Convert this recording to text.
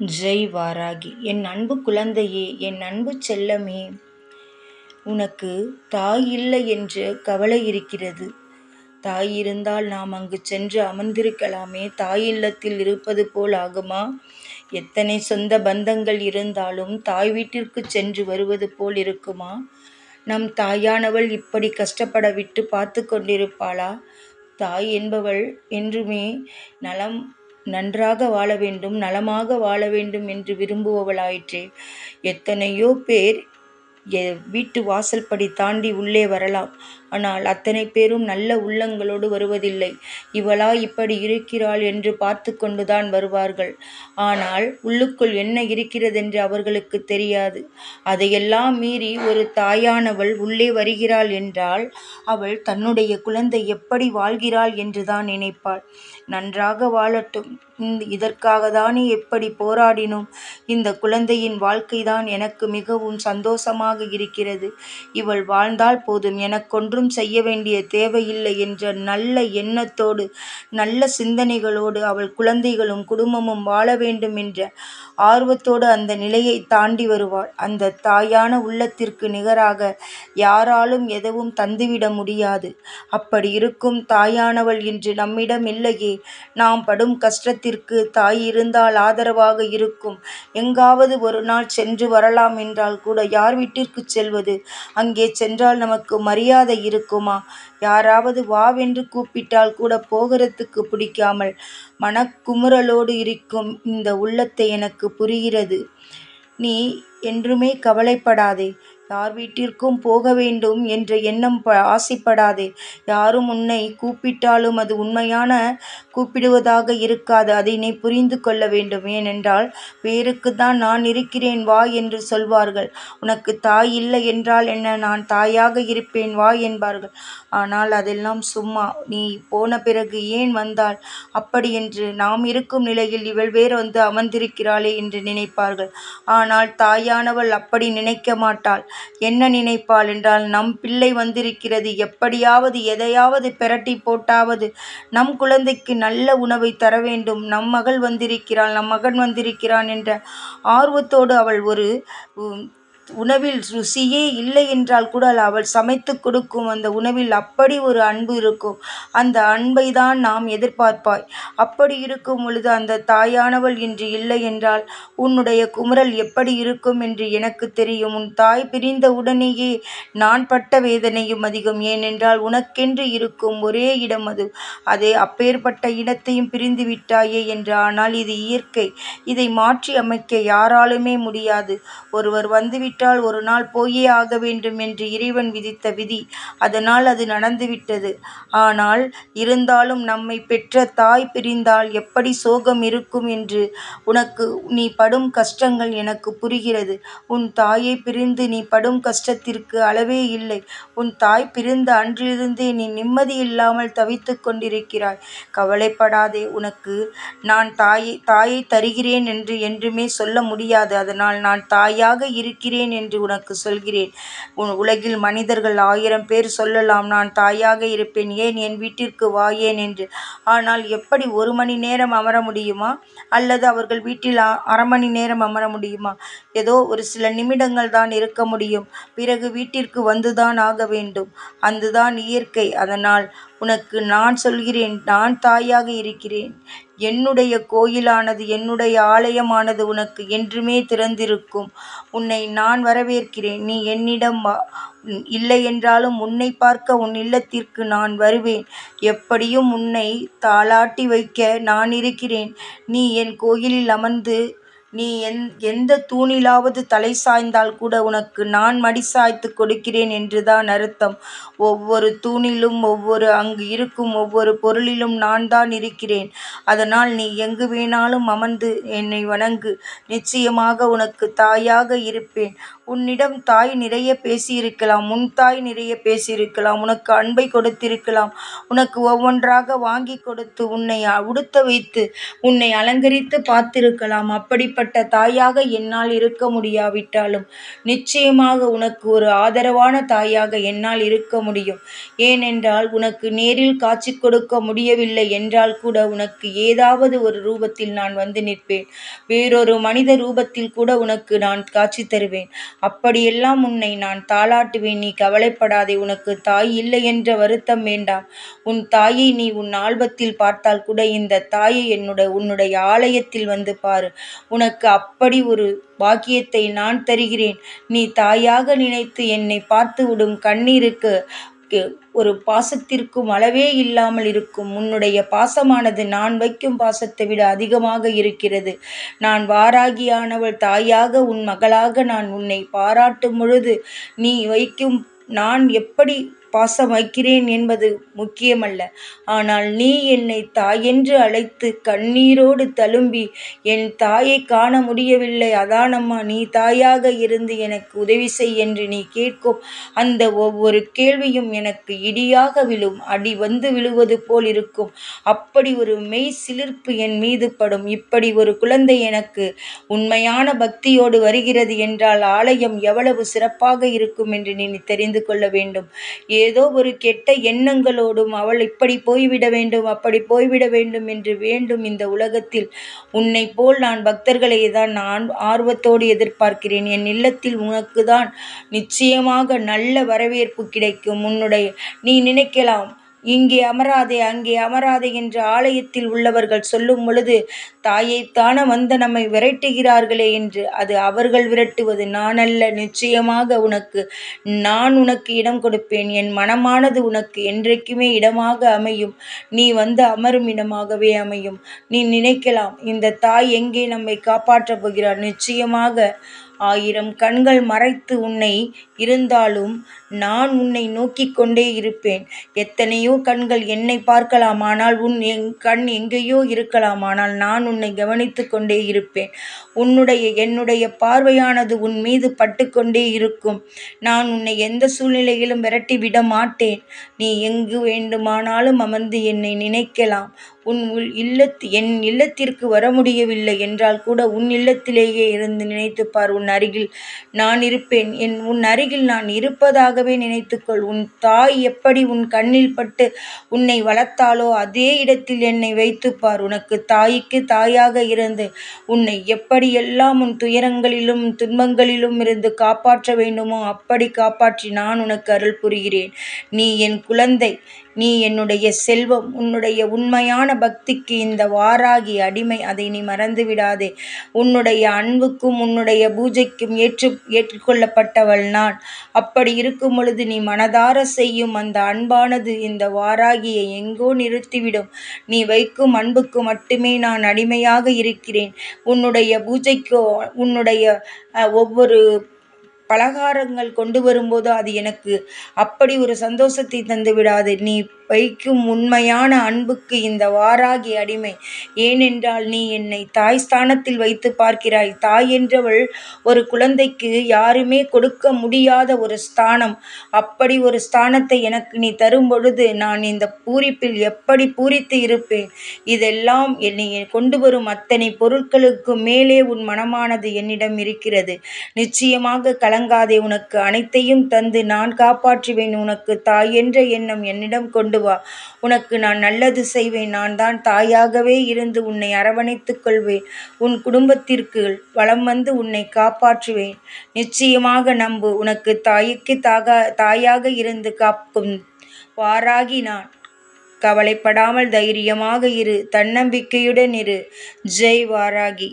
ஜெய் வாராகி என் அன்பு குழந்தையே என் அன்பு செல்லமே உனக்கு தாய் இல்லை என்று கவலை இருக்கிறது. தாய் இருந்தால் நாம் அங்கு சென்று அமர்ந்திருக்கலாமே தாய் இல்லத்தில் இருப்பது போல் ஆகுமா? எத்தனை சொந்த பந்தங்கள் இருந்தாலும் தாய் வீட்டிற்கு சென்று வருவது போல் இருக்குமா? நம் தாயானவள் இப்படி கஷ்டப்பட விட்டு பார்த்து கொண்டிருப்பாளா? தாய் என்பவள் என்றுமே நலம் நன்றாக வாழ வேண்டும் நலமாக வாழ வேண்டும் என்று விரும்புபவளாயிற்றே. எத்தனையோ பேர் வீட்டு வாசல் படி தாண்டி உள்ளே வரலாம். ஆனால் அத்தனை பேரும் நல்ல உள்ளங்களோடு வருவதில்லை. இவளா இப்படி இருக்கிறாள் என்று பார்த்து கொண்டுதான் வருவார்கள். ஆனால் உள்ளுக்குள் என்ன இருக்கிறதென்று அவர்களுக்கு தெரியாது. அதையெல்லாம் மீறி ஒரு தாயானவள் உள்ளே வருகிறாள் என்றால் அவள் தன்னுடைய குழந்தை எப்படி வாழ்கிறாள் என்றுதான் நினைப்பாள். நன்றாக வாழட்டும். இதற்காக தானே எப்படி போராடினோம்? இந்த குழந்தையின் வாழ்க்கைதான் எனக்கு மிகவும் சந்தோஷமாக இருக்கிறது. இவள் வாழ்ந்தால் போதும். எனக்கொன்றும் செய்ய வேண்டிய தேவையில்லை என்ற நல்ல எண்ணத்தோடு நல்ல சிந்தனைகளோடு அவள் குழந்தைகளும் குடும்பமும் வாழ வேண்டும் என்ற ஆர்வத்தோடு அந்த நிலையை தாண்டி வருவாள். அந்த தாயான உள்ளத்திற்கு நிகராக யாராலும் எதுவும் தந்துவிட முடியாது. அப்படி இருக்கும் தாயானவள் இன்று நம்மிடம் இல்லையே. நாம் படும் கஷ்டத்திற்கு தாய் இருந்தால் ஆதரவாக இருக்கும். எங்காவது ஒரு நாள் சென்று வரலாம் என்றால் கூட யார் வீட்டிற்கு செல்வது? அங்கே சென்றால் நமக்கு மரியாதை இருக்குமா? யாராவது வாவென்று கூப்பிட்டால் கூட போகிறதுக்கு பிடிக்காமல் மனக்குமுறலோடு இருக்கும் இந்த உள்ளத்தை எனக்கு புரிகிறது. நீ என்றுமே கவலைப்படாதே. யார் வீட்டிற்கும் போக வேண்டும் என்ற எண்ணம் ப ஆசைப்படாதே. யாரும் உன்னை கூப்பிட்டாலும் அது உண்மையான கூப்பிடுவதாக இருக்காது. அதை நீ புரிந்து கொள்ள வேண்டும். ஏனென்றால் வேருக்கு தான் நான் இருக்கிறேன். வா என்று சொல்வார்கள். உனக்கு தாய் இல்லை என்றால் என்ன? நான் தாயாக இருப்பேன். வா என்பார்கள். ஆனால் அதெல்லாம் சும்மா. நீ போன பிறகு ஏன் வந்தாள் அப்படி என்று. நாம் இருக்கும் நிலையில் இவள் வேறு வந்து அமர்ந்திருக்கிறாளே என்று நினைப்பார்கள். ஆனால் தாயானவள் அப்படி நினைக்க மாட்டாள். என்ன நினைப்பாள் என்றால் நம் பிள்ளை வந்திருக்கிறது. எப்படியாவது எதையாவது பெரட்டி போட்டாவது நம் குழந்தைக்கு நல்ல உணவை தர வேண்டும். நம் மகள் வந்திருக்கிறாள் நம் மகன் வந்திருக்கிறான் என்ற ஆர்வத்தோடு அவள் ஒரு உணவில் ருசியே இல்லை என்றால் கூட அவள் சமைத்து கொடுக்கும் அந்த உணவில் அப்படி ஒரு அன்பு இருக்கும். அந்த அன்பை தான் நாம் எதிர்பார்ப்பாய். அப்படி இருக்கும் பொழுது அந்த தாயானவள் இன்று இல்லை என்றால் உன்னுடைய குமுறல் எப்படி இருக்கும் என்று எனக்கு தெரியும். உன் தாய் பிரிந்த உடனேயே நான் பட்ட வேதனையும் அதிகம். ஏனென்றால் உனக்கென்று இருக்கும் ஒரே இடம் அது. அதே அப்பேற்பட்ட இடத்தையும் பிரிந்து விட்டாயே என்று. ஆனால் இது இயற்கை. இதை மாற்றி அமைக்க யாராலுமே முடியாது. ஒருவர் வந்துவிட்டு விட்டால் ஒரு நாள் போயே ஆக வேண்டும் என்று இறைவன் விதித்த விதி. அதனால் அது நடந்துவிட்டது. ஆனால் இருந்தாலும் நம்மை பெற்ற தாய் பிரிந்தால் எப்படி சோகம் இருக்கும் என்று உனக்கு நீ படும் கஷ்டங்கள் எனக்கு புரிகிறது. உன் தாயை பிரிந்து நீ படும் கஷ்டத்திற்கு அளவே இல்லை. உன் தாய் பிரிந்த அன்றிலிருந்தே நீ நிம்மதி இல்லாமல் தவித்து கொண்டிருக்கிறாய். கவலைப்படாதே உனக்கு நான் தாயை தாயை தருகிறேன் என்று என்றுமே சொல்ல முடியாது. அதனால் நான் தாயாக இருக்கிறேன் இருப்பேன் என்று உனக்கு சொல்கிறேன். உன் உலகில் மனிதர்கள் ஆயிரம் பேர் சொல்லலாம் நான் தாயாக இருப்பேன். ஏன் என் வீட்டிற்கு வாயேன் என்று? ஆனால் எப்படி ஒரு மணி நேரம் அமர முடியுமா? அல்லது அவர்கள் வீட்டில் அரை மணி நேரம் அமர முடியுமா? ஏதோ ஒரு சில நிமிடங்கள் தான் இருக்க முடியும். பிறகு வீட்டிற்கு வந்துதான் ஆக வேண்டும். அதுதான் இயற்கை. அதனால் உனக்கு நான் சொல்கிறேன் நான் தாயாக இருக்கிறேன். என்னுடைய கோயிலானது என்னுடைய ஆலயமானது உனக்கு என்றுமே திறந்திருக்கும். உன்னை நான் வரவேற்கிறேன் நீ என்னிடம் வா. இல்லை என்றாலும் உன்னை பார்க்க உன் இல்லத்திற்கு நான் வருவேன். எப்படியும் உன்னை தாளாட்டி வைக்க நான் இருக்கிறேன். நீ என் கோயிலில் அமர்ந்து நீ எந் எந்த தூணிலாவது தலை சாய்ந்தால் கூட உனக்கு நான் மடி சாய்த்து கொடுக்கிறேன் என்றுதான் அர்த்தம். ஒவ்வொரு தூணிலும் ஒவ்வொரு அங்கு இருக்கும் ஒவ்வொரு பொருளிலும் நான் தான் இருக்கிறேன். அதனால் நீ எங்கு வேணாலும் அமர்ந்து என்னை வணங்கு. நிச்சயமாக உனக்கு தாயாக இருப்பேன். உன்னிடம் தாய் நிறைய பேசியிருக்கலாம் உன் தாய் நிறைய பேசியிருக்கலாம் உனக்கு அன்பை கொடுத்திருக்கலாம். உனக்கு ஒவ்வொன்றாக வாங்கி கொடுத்து உன்னை உடுத்த வைத்து உன்னை அலங்கரித்து பார்த்திருக்கலாம். அப்படிப்பட்ட அப்படிப்பட்ட தாயாக என்னால் இருக்க முடியாவிட்டாலும் நிச்சயமாக உனக்கு ஒரு ஆதரவான தாயாக என்னால் இருக்க முடியும். ஏனென்றால் உனக்கு நேரில் காட்சி கொடுக்க முடியவில்லை என்றால் கூட உனக்கு ஏதாவது ஒரு ரூபத்தில் நான் வந்து நிற்பேன். வேறொரு மனித ரூபத்தில் கூட உனக்கு நான் காட்சி தருவேன். அப்படியெல்லாம் உன்னை நான் தாளாட்டுவேன். நீ கவலைப்படாதே உனக்கு தாய் இல்லை என்ற வருத்தம் வேண்டாம். உன் தாயை நீ உன் ஆல்பத்தில் பார்த்தால் கூட இந்த தாயை என்னுடைய உன்னுடைய ஆலயத்தில் வந்து பாரு. உனக்கு அப்படி ஒரு பாக்கியத்தை நான் தருகிறேன். நீ தாயாக நினைத்து என்னை பார்த்து விடும் கண்ணீருக்கு ஒரு பாசத்திற்கும் அளவே இல்லாமல் இருக்கும். உன்னுடைய பாசமானது நான் வைக்கும் பாசத்தை விட அதிகமாக இருக்கிறது. நான் வாராகியானவள் தாயாக உன் மகளாக நான் உன்னை பாராட்டும் பொழுது நீ வைக்கும் நான் எப்படி பாசம் வைக்கிறேன் என்பது முக்கியமல்ல. ஆனால் நீ என்னை தாயென்று அழைத்து கண்ணீரோடு தழும்பி என் தாயை காண முடியவில்லை. அதானம்மா நீ தாயாக இருந்து எனக்கு உதவி செய் என்று நீ கேட்கும் அந்த ஒவ்வொரு கேள்வியும் எனக்கு இடியாக விழும். அடி வந்து விழுவது போல் இருக்கும். அப்படி ஒரு மெய் சிலிர்ப்பு என் மீது படும். இப்படி ஒரு குழந்தை எனக்கு உண்மையான பக்தியோடு வருகிறது என்றால் ஆலயம் எவ்வளவு சிறப்பாக இருக்கும் என்று நீ தெரிந்து கொள்ள வேண்டும். ஏ ஏதோ ஒரு கெட்ட எண்ணங்களோடும் அவள் இப்படி போய்விட வேண்டும் அப்படி போய்விட வேண்டும் என்று வேண்டும் இந்த உலகத்தில். உன்னை போல் நான் பக்தர்களை தான் நான் ஆர்வத்தோடு எதிர்பார்க்கிறேன். என் இல்லத்தில் உனக்கு தான் நிச்சயமாக நல்ல வரவேற்பு கிடைக்கும். உன்னுடைய நீ நினைக்கலாம் இங்கே அமராதே அங்கே அமராதே என்று ஆலயத்தில் உள்ளவர்கள் சொல்லும் பொழுது தாயைத்தான வந்த நம்மை விரட்டுகிறார்களே என்று. அது அவர்கள் விரட்டுவது. நான் அல்ல நிச்சயமாக உனக்கு நான் உனக்கு இடம் கொடுப்பேன். என் மனமானது உனக்கு என்றைக்குமே இடமாக அமையும். நீ வந்து அமரும் இடமாகவே அமையும். நீ நினைக்கலாம் இந்த தாய் எங்கே நம்மை காப்பாற்றப் போகிறார் நிச்சயமாக ஆயிரம் கண்கள் மறைத்து உன்னை இருந்தாலும் நான் உன்னை நோக்கி கொண்டே இருப்பேன். எத்தனையோ கண்கள் என்னை பார்க்கலாம் ஆனால் உன் எங் கண் எங்கேயோ இருக்கலாம் ஆனால் நான் உன்னை கவனித்து கொண்டே இருப்பேன். உன்னுடைய என்னுடைய பார்வையானது உன் மீது பட்டுக்கொண்டே இருக்கும். நான் உன்னை எந்த சூழ்நிலையிலும் விரட்டி விட மாட்டேன். நீ எங்கு வேண்டுமானாலும் அமர்ந்து என்னை நினைக்கலாம். உன் உள் இல்லத்து என் இல்லத்திற்கு வர முடியவில்லை என்றால் கூட உன் இல்லத்திலேயே இருந்து நினைத்துப்பார் உன் அருகில் நான் இருப்பேன். என் உன் அருகில் நான் இருப்பதாகவே நினைத்துக்கொள். உன் தாய் எப்படி உன் கண்ணில் பட்டு உன்னை வளர்த்தாலோ அதே இடத்தில் என்னை வைத்துப்பார். உனக்கு தாய்க்கு தாயாக இருந்து உன்னை எப்படியெல்லாம் உன் துயரங்களிலும் துன்பங்களிலும் இருந்து காப்பாற்ற வேண்டுமோ அப்படி காப்பாற்றி நான் உனக்கு அருள் புரிகிறேன். நீ என் குழந்தை. நீ என்னுடைய செல்வம் உன்னுடைய உண்மையான பக்திக்கு இந்த வாராகி அடிமை அதை நீ மறந்து விடாதே உன்னுடைய அன்புக்கும் உன்னுடைய பூஜைக்கும் ஏற்று ஏற்றுக்கொள்ளப்பட்டவள் நான். அப்படி இருக்கும் பொழுது நீ மனதார செய்யும் அந்த அன்பானது இந்த வாராகியை எங்கோ நிறுத்திவிடும். நீ வைக்கும் அன்புக்கு மட்டுமே நான் அடிமையாக இருக்கிறேன். உன்னுடைய பூஜைக்கோ உன்னுடைய ஒவ்வொரு பலகாரங்கள் கொண்டு வரும்போது அது எனக்கு அப்படி ஒரு சந்தோஷத்தை தந்து விடாது. நீ வைக்கும் உண்மையான அன்புக்கு இந்த வாராகி அடிமை. ஏனென்றால் நீ என்னை தாய் ஸ்தானத்தில் வைத்து பார்க்கிறாய். தாய் என்றவள் ஒரு குழந்தைக்கு யாருமே கொடுக்க முடியாத ஒரு ஸ்தானம். அப்படி ஒரு ஸ்தானத்தை எனக்கு நீ தரும் பொழுது நான் இந்த பூரிப்பில் எப்படி பூரித்து இருப்பேன்? இதெல்லாம் என்னை கொண்டு வரும் அத்தனை பொருட்களுக்கு மேலே உன் மனமானது என்னிடம் இருக்கிறது. நிச்சயமாக கலங்காதே உனக்கு அனைத்தையும் தந்து நான் காப்பாற்றுவேன். உனக்கு தாய் என்ற எண்ணம் என்னிடம் கொண்டு வா. உனக்கு நான் நல்லது செய்வேன். நான் தான் தாயாகவே இருந்து உன்னை அரவணைத்துக் கொள்வேன். உன் குடும்பத்திற்கு வளம் வந்து உன்னை காப்பாற்றுவேன். நிச்சயமாக நம்பு. உனக்கு தாய்க்கு தாக தாயாக இருந்து காக்கும் வாராகி நான். கவலைப்படாமல் தைரியமாக இரு. தன்னம்பிக்கையுடன் இரு. ஜெய் வாராகி.